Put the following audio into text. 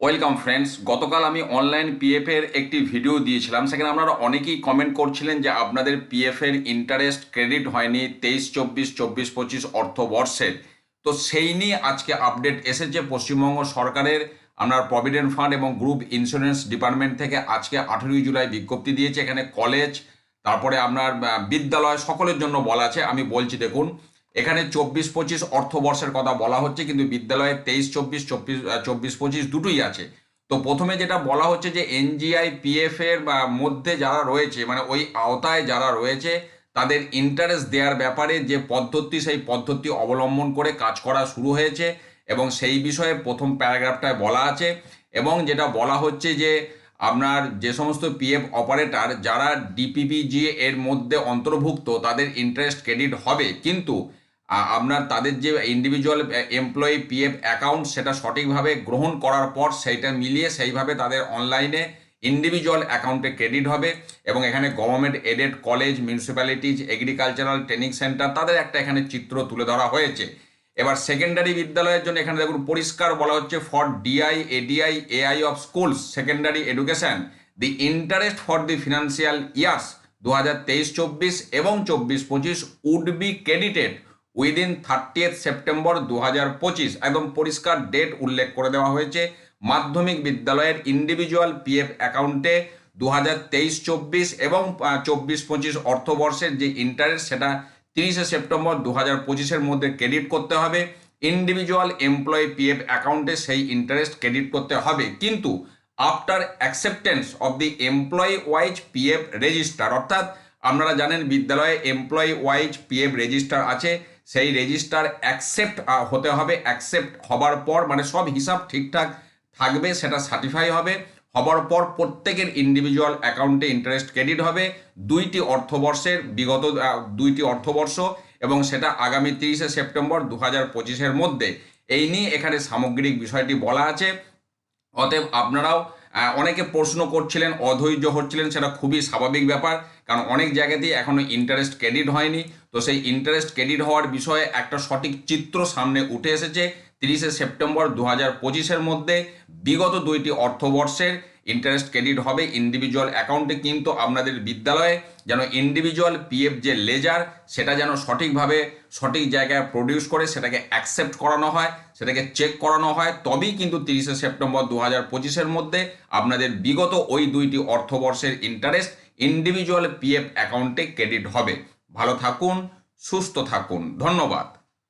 Welcome friends গতকাল আমি online PF এর একটি ভিডিও দিয়েছিলাম। সেখানে আপনারা অনেকেই কমেন্ট করছিলেন যে আপনাদের পিএফ এর ইন্টারেস্ট ক্রেডিট হয়নি তেইশ, চব্বিশ চব্বিশ, পঁচিশ অর্থবর্ষের তো সেই নিয়ে আজকে আপডেট এসেছে পশ্চিমবঙ্গ সরকারের। আপনার প্রভিডেন্ট ফান্ড এবং গ্রুপ ইন্স্যুরেন্স ডিপার্টমেন্ট থেকে আজকে আঠেরোই জুলাই বিজ্ঞপ্তি দিয়েছে। এখানে কলেজ তারপরে আপনার বিদ্যালয়, সকলের জন্য বলা আছে। আমি বলছি, দেখুন এখানে চব্বিশ পঁচিশ অর্থবর্ষের কথা বলা হচ্ছে, কিন্তু বিদ্যালয়ে তেইশ, চব্বিশ চব্বিশ চব্বিশ পঁচিশ দুটোই আছে। তো প্রথমে যেটা বলা হচ্ছে যে এনজিআই, পিএফ এর মধ্যে যারা রয়েছে মানে ওই আওতায় যারা রয়েছে, তাদের ইন্টারেস্ট দেওয়ার ব্যাপারে যে পদ্ধতি, সেই পদ্ধতি অবলম্বন করে কাজ করা শুরু হয়েছে এবং সেই বিষয়ে প্রথম প্যারাগ্রাফটায় বলা আছে এবং যেটা বলা হচ্ছে যে আপনার যে সমস্ত পিএফ অপারেটর যারা ডিপিপিজি এর মধ্যে অন্তর্ভুক্ত, তাদের ইন্টারেস্ট ক্রেডিট হবে। কিন্তু আপনার তাদের যে ইন্ডিভিজুয়াল এমপ্লয়ি পিএফ অ্যাকাউন্ট সেটা সঠিকভাবে গ্রহণ করার পর সেইটা মিলিয়ে সেইভাবে তাদের অনলাইনে ইন্ডিভিজুয়াল অ্যাকাউন্টে ক্রেডিট হবে এবং এখানে government aided college municipalities agricultural training centre তাদের একটা এখানে চিত্র তুলে ধরা হয়েছে। এবার সেকেন্ডারি বিদ্যালয়ের জন্য এখানে দেখুন পরিষ্কার বলা হচ্ছে for DI ADI AI of schools secondary education the interest for the financial years দু হাজার তেইশ, চব্বিশ এবং চব্বিশ, পঁচিশ would be credited within thirtieth September দু হাজার পঁচিশ একদম পরিষ্কার ডেট উল্লেখ করে দেওয়া হয়েছে। মাধ্যমিক বিদ্যালয়ের ইন্ডিভিজুয়াল পিএফ অ্যাকাউন্টে দু হাজার এবং চব্বিশ পঁচিশ অর্থবর্ষের যে ইন্টারেস্ট সেটা তিরিশে সেপ্টেম্বর দু হাজার মধ্যে ক্রেডিট করতে হবে। ইন্ডিভিজুয়াল এমপ্লয়ি পিএফ অ্যাকাউন্টে সেই ইন্টারেস্ট ক্রেডিট করতে হবে। কিন্তু after acceptance of the employee wise PF register অর্থাৎ আপনারা জানেন বিদ্যালয়ে এমপ্লয়ি ওয়াইজ পিএফ রেজিস্টার আছে। সেই রেজিস্টার অ্যাকসেপ্ট হতে হবে। অ্যাকসেপ্ট হবার পর মানে সব হিসাব ঠিকঠাক থাকবে, সেটা সার্টিফাই হবে। হবার পর প্রত্যেকের ইন্ডিভিজুয়াল অ্যাকাউন্টে ইন্টারেস্ট ক্রেডিট হবে। দুইটি অর্থবর্ষের বিগত দুইটি অর্থবর্ষ এবং সেটা আগামী তিরিশে সেপ্টেম্বর দু হাজার পঁচিশের মধ্যে। এই নিয়ে এখানে সামগ্রিক বিষয়টি বলা আছে। অতএব আপনারাও অনেকে প্রশ্ন করছিলেন, অধৈর্য হচ্ছিলেন, সেটা খুবই স্বাভাবিক ব্যাপার, কারণ অনেক জায়গাতেই এখনও ইন্টারেস্ট ক্রেডিট হয়নি। তো সেই ইন্টারেস্ট ক্রেডিট হওয়ার বিষয়ে একটা সঠিক চিত্র সামনে উঠে এসেছে তিরিশে সেপ্টেম্বর দু হাজার পঁচিশের মধ্যে। বিগত দুইটি অর্থবর্ষের ইন্টারেস্ট ক্রেডিট হবে ইন্ডিভিজুয়াল অ্যাকাউন্টে কিন্তু আপনাদের বিদ্যালয়ে যেন ইন্ডিভিজুয়াল পিএফ যে লেজার সেটা যেন সঠিকভাবে সঠিক জায়গায় প্রডিউস করে, সেটাকে অ্যাকসেপ্ট করানো হয়, সেটাকে চেক করানো হয়, তবেই কিন্তু তিরিশে সেপ্টেম্বর দু হাজার পঁচিশের মধ্যে আপনাদের বিগত ওই দুইটি অর্থবর্ষের ইন্টারেস্ট ইন্ডিভিজুয়াল পিএফ অ্যাকাউন্টে ক্রেডিট হবে। ভালো থাকুন, সুস্থ থাকুন। ধন্যবাদ।